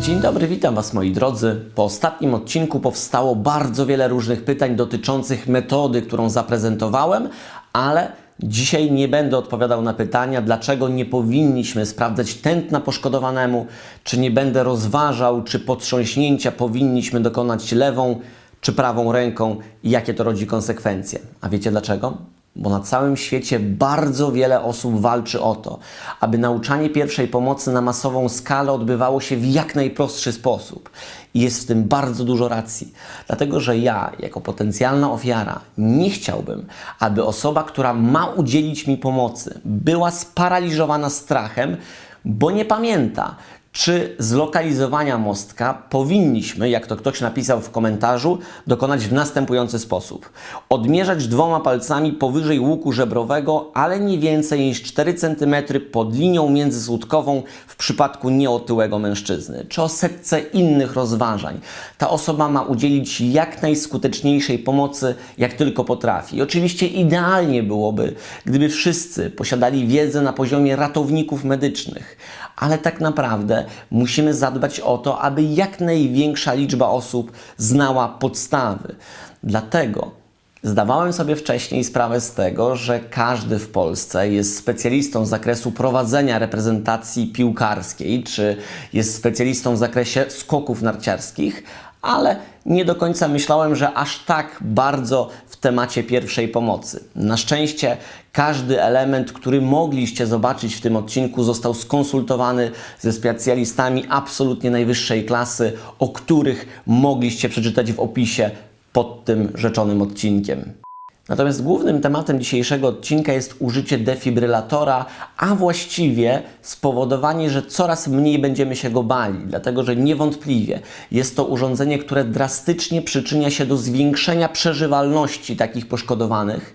Dzień dobry, witam Was moi drodzy. Po ostatnim odcinku powstało bardzo wiele różnych pytań dotyczących metody, którą zaprezentowałem, ale dzisiaj nie będę odpowiadał na pytania, dlaczego nie powinniśmy sprawdzać tętna poszkodowanemu, czy nie będę rozważał, czy potrząśnięcia powinniśmy dokonać lewą czy prawą ręką i jakie to rodzi konsekwencje. A wiecie dlaczego? Bo na całym świecie bardzo wiele osób walczy o to, aby nauczanie pierwszej pomocy na masową skalę odbywało się w jak najprostszy sposób. I jest w tym bardzo dużo racji. Dlatego, że ja, jako potencjalna ofiara, nie chciałbym, aby osoba, która ma udzielić mi pomocy, była sparaliżowana strachem, bo nie pamięta, czy zlokalizowania mostka powinniśmy, jak to ktoś napisał w komentarzu, dokonać w następujący sposób. Odmierzać dwoma palcami powyżej łuku żebrowego, ale nie więcej niż 4 cm pod linią międzysutkową w przypadku nieotyłego mężczyzny, czy o setce innych rozważań. Ta osoba ma udzielić jak najskuteczniejszej pomocy, jak tylko potrafi. I oczywiście idealnie byłoby, gdyby wszyscy posiadali wiedzę na poziomie ratowników medycznych, ale tak naprawdę musimy zadbać o to, aby jak największa liczba osób znała podstawy. Dlatego zdawałem sobie wcześniej sprawę z tego, że każdy w Polsce jest specjalistą z zakresu prowadzenia reprezentacji piłkarskiej, czy jest specjalistą w zakresie skoków narciarskich, ale nie do końca myślałem, że aż tak bardzo w temacie pierwszej pomocy. Na szczęście każdy element, który mogliście zobaczyć w tym odcinku, został skonsultowany ze specjalistami absolutnie najwyższej klasy, o których mogliście przeczytać w opisie pod tym rzeczonym odcinkiem. Natomiast głównym tematem dzisiejszego odcinka jest użycie defibrylatora, a właściwie spowodowanie, że coraz mniej będziemy się go bali, dlatego że niewątpliwie jest to urządzenie, które drastycznie przyczynia się do zwiększenia przeżywalności takich poszkodowanych.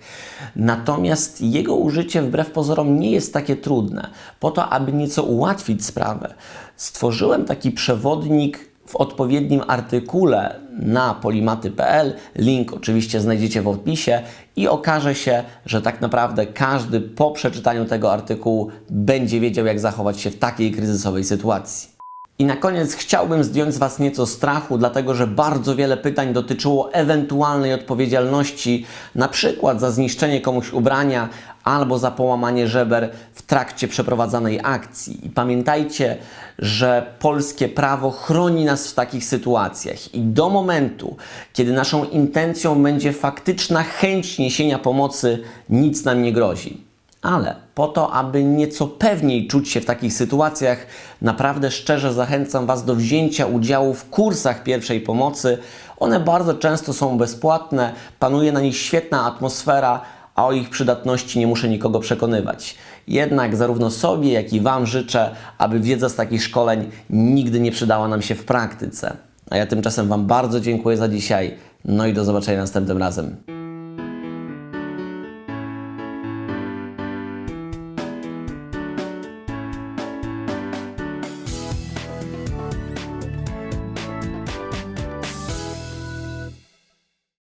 Natomiast jego użycie wbrew pozorom nie jest takie trudne. Po to, aby nieco ułatwić sprawę, stworzyłem taki przewodnik w odpowiednim artykule na polimaty.pl. Link oczywiście znajdziecie w opisie i okaże się, że tak naprawdę każdy po przeczytaniu tego artykułu będzie wiedział, jak zachować się w takiej kryzysowej sytuacji. I na koniec chciałbym zdjąć z Was nieco strachu, dlatego że bardzo wiele pytań dotyczyło ewentualnej odpowiedzialności, na przykład za zniszczenie komuś ubrania albo za połamanie żeber w trakcie przeprowadzanej akcji. I pamiętajcie, że polskie prawo chroni nas w takich sytuacjach i do momentu, kiedy naszą intencją będzie faktyczna chęć niesienia pomocy, nic nam nie grozi ale po to, aby nieco pewniej czuć się w takich sytuacjach, naprawdę szczerze zachęcam Was do wzięcia udziału w kursach pierwszej pomocy. One bardzo często są bezpłatne, panuje na nich świetna atmosfera, a o ich przydatności nie muszę nikogo przekonywać. Jednak zarówno sobie, jak i Wam życzę, aby wiedza z takich szkoleń nigdy nie przydała nam się w praktyce. A ja tymczasem Wam bardzo dziękuję za dzisiaj, no i do zobaczenia następnym razem.